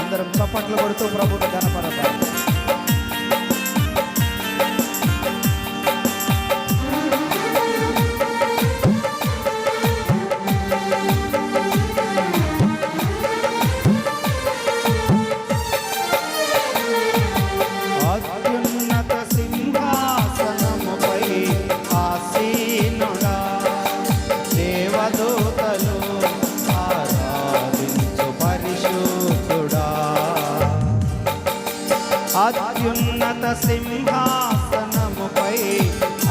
అందరం చప్పట్లు కొడుతూ ప్రభుని కనపడతాం సింహాసనముపై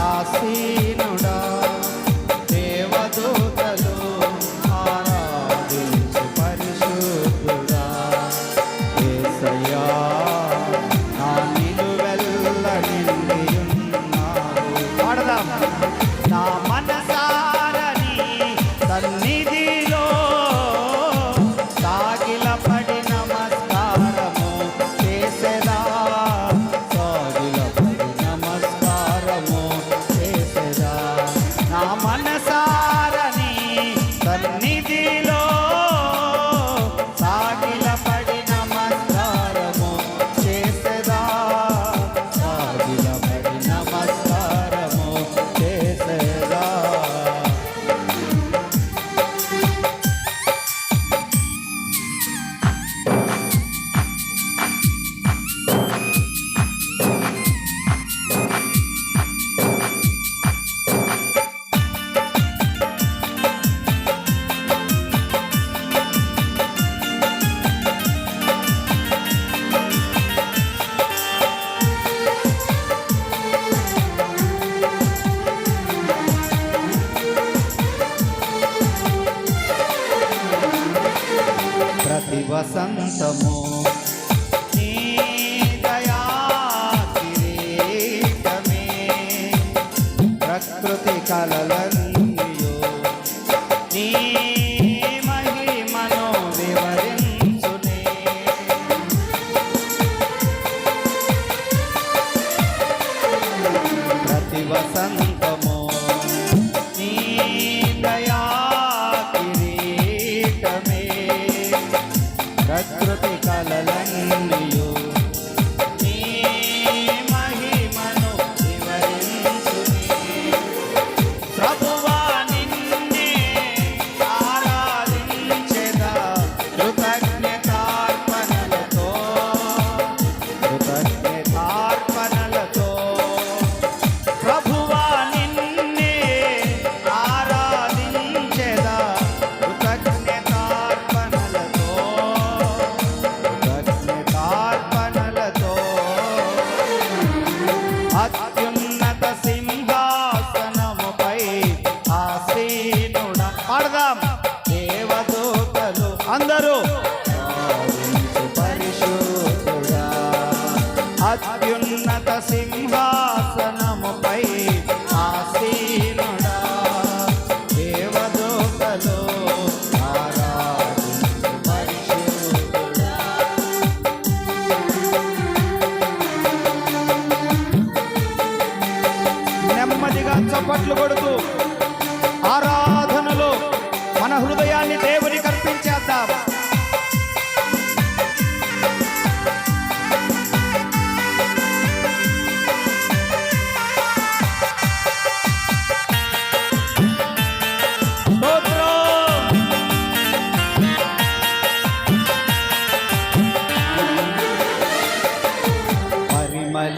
ఆసీన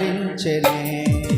పరిమళించనే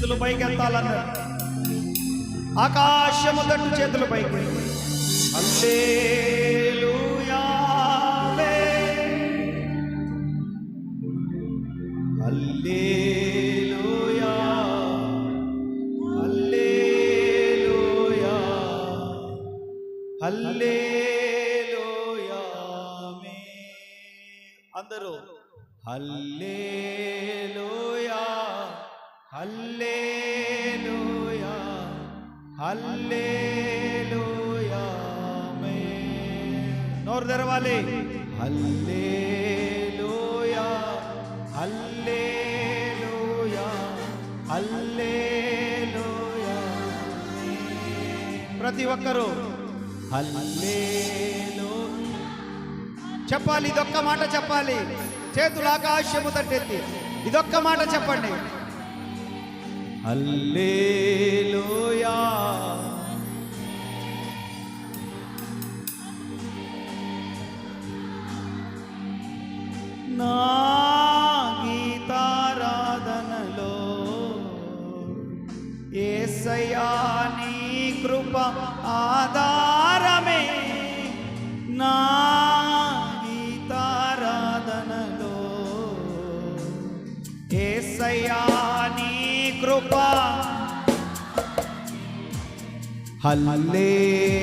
చేతులు పైకెత్తాలన్నారు. ఆకాశము తట్టు చేతులు పైకి. Hallelujah hallelujah hallelujah. హల్లేలూయా అందరూ హల్లేలూయా హల్లేలూయా హల్లేలూయా నోరు తెరవాలి. హల్లేలూయా హల్లేలూయా హల్లేలూయా ప్రతి ఒక్కరూ హల్లేలు చెప్పాలి ఇదొక్క మాట చెప్పాలి. చేతులు ఆకాశము తట్టెత్తి. ఇదొక్క మాట చెప్పండి. హల్లేలుయా. నా గీతారాధనలో ఏసయ్యా నీ కృప హల్లేలోయా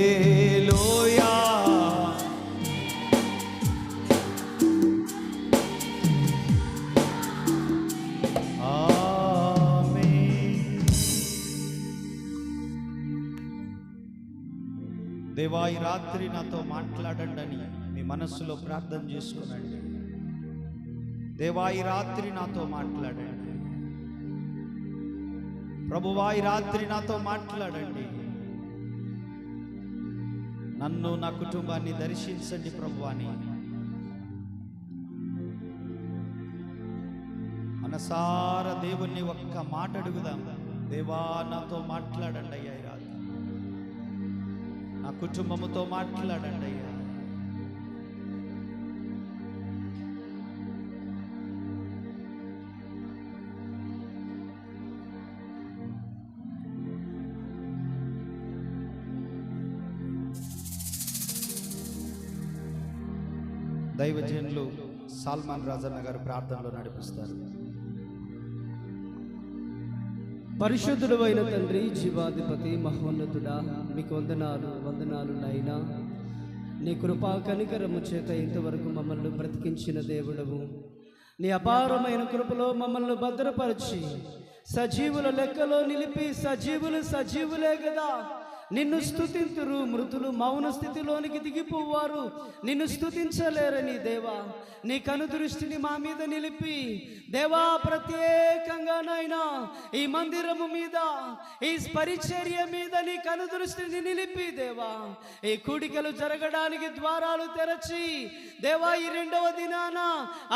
హల్లేలోయా ఆమేన్. దేవా ఈ రాత్రి నాతో మాట్లాడండి అని మనస్సులో ప్రార్థన చేసుకోనండి. దేవా ఈ రాత్రి నాతో మాట్లాడండి. ప్రభువా ఈ రాత్రి నాతో మాట్లాడండి. నన్ను నా కుటుంబాన్ని దర్శించండి ప్రభువాని మనసార దేవుణ్ణి ఒక్క మాట అడుగుదాం. దేవా నాతో మాట్లాడండి అయ్యా ఈ రాత్రి. నా కుటుంబముతో మాట్లాడండి అయ్యా. దైవజనులు సాల్మాన్ రాజన్న గారు ప్రార్థనలో నడిపిస్తారు. పరిశుద్ధుడు అయిన తండ్రి జీవాధిపతి మహోన్నతుడా మీకు వందనాలు వందనాలు నైనా నీ కృపా కనికరము చేత ఇంతవరకు మమ్మల్ని బ్రతికించిన దేవుడవు. నీ అపారమైన కృపలో మమ్మల్ని భద్రపరిచి సజీవుల లెక్కలో నిలిపి సజీవులు సజీవులే కదా. నిన్ను స్తుతింతురు మృతులు మౌన స్థితిలోనికి దిగిపోవారు. నిన్ను స్తుతించలేరని దేవా నీ కనుదృష్టిని మా మీద నిలిపి. దేవా ప్రత్యేకంగా నాయనా ఈ మందిరము మీద ఈ పరిచర్య మీద నీ కనుదృష్టిని నిలిపి దేవా. ఈ కూడికలు జరగడానికి ద్వారాలు తెరచి దేవా ఈ రెండవ దినాన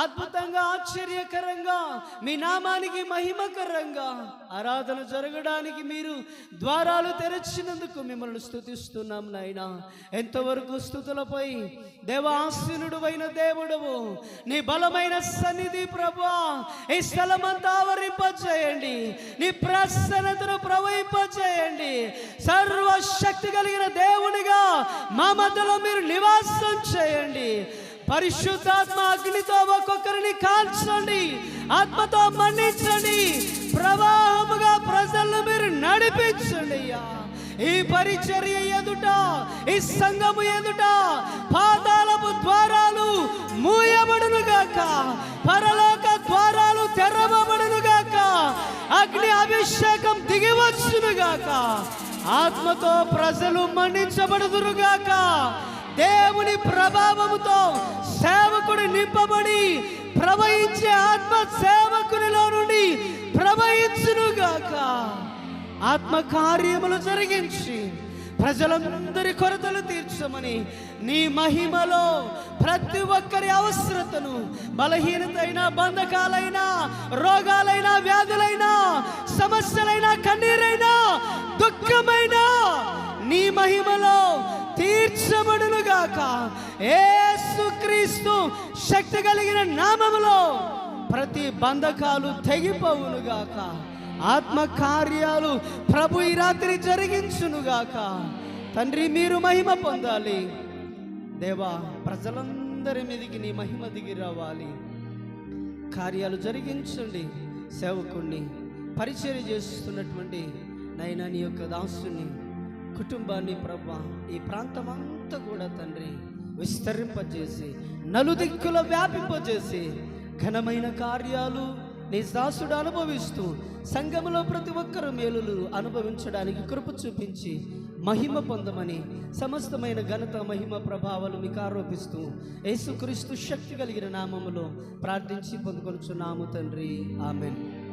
అద్భుతంగా ఆశ్చర్యకరంగా మీ నామానికి మహిమకరంగా ఆరాధన జరగడానికి మీరు ద్వారాలు తెరచినందుకు మిమ్మల్ని స్థుతిస్తున్నాం నాయన? ఎంతవరకు స్థుతులపై దేవాసీనుడు అయిన దేవుడవు? నీ బలమైన సన్నిధి ప్రభా ఈ స్థలమంతా ఆవరింపచేయండి నీ ప్రసన్నతను ప్రవహింపచేయండి సర్వశక్తి కలిగిన దేవునిగా మా మధ్యలో మీరు నివాసం చేయండి. పరిశుద్ధాత్మ అగ్నితో ఒక్కొక్కరిని కాల్చండి. ఆత్మతో మన్నించండి. ప్రవాహముగా ప్రజలను మీరు నడిపించండి అయ్యా. ఈ పరిచర్య ఎదుట ఈ సంఘము ఎదుట పాతాలపు ద్వారాలు మూయబడును గాక. పరలోక ద్వారాలు తెరవబడును గాక. అభిషేకం దిగివచ్చునుగాక ఆత్మతో ప్రజలు మన్నించబడుదురుగాక దేవుని ప్రభావముతో సేవకుడు నింపబడి ప్రవహించే ఆత్మ సేవకునిలో నుండి ప్రవహించునుగాక ఆత్మ కార్యములు జరిగించి ప్రజలందరి కొరతలు తీర్చమని నీ మహిమలో ప్రతి ఒక్కరి అవసరతను బలహీనతైన బంధకాలైనా రోగాలైనా వ్యాధులైనా సమస్యలైనా కన్నీరైనా దుఃఖమైన నీ మహిమలో తీర్చబడునుగాక. ఏసుక్రీస్తు శక్తి కలిగిన నామములో ప్రతి బంధకాలు తెగిపోవునుగాక. ఆత్మ కార్యాలు ప్రభు ఈ రాత్రి జరిగించునుగాక. తండ్రి మీరు మహిమ పొందాలి. దేవా ప్రజలందరి మీదికి నీ మహిమ దిగి రావాలి. కార్యాలు జరిగించండి. సేవకుణ్ణి పరిచయం చేస్తున్నటువంటి నైనా నీ యొక్క దాసుని కుటుంబాన్ని ప్రభా ఈ ప్రాంతం అంతా కూడా తండ్రి విస్తరింపజేసి నలుదిక్కుల వ్యాపింపజేసి ఘనమైన కార్యాలు నీ దాసుడు అనుభవిస్తూ సంఘములో ప్రతి ఒక్కరు మేలులు అనుభవించడానికి కృప చూపించి మహిమ పొందమని సమస్తమైన ఘనత మహిమ ప్రభావాలు మీకు ఆరోపిస్తూ యేసుక్రీస్తు శక్తి కలిగిన నామములో ప్రార్థించి పొందుకొనుచున్నాము తండ్రి. ఆమెను.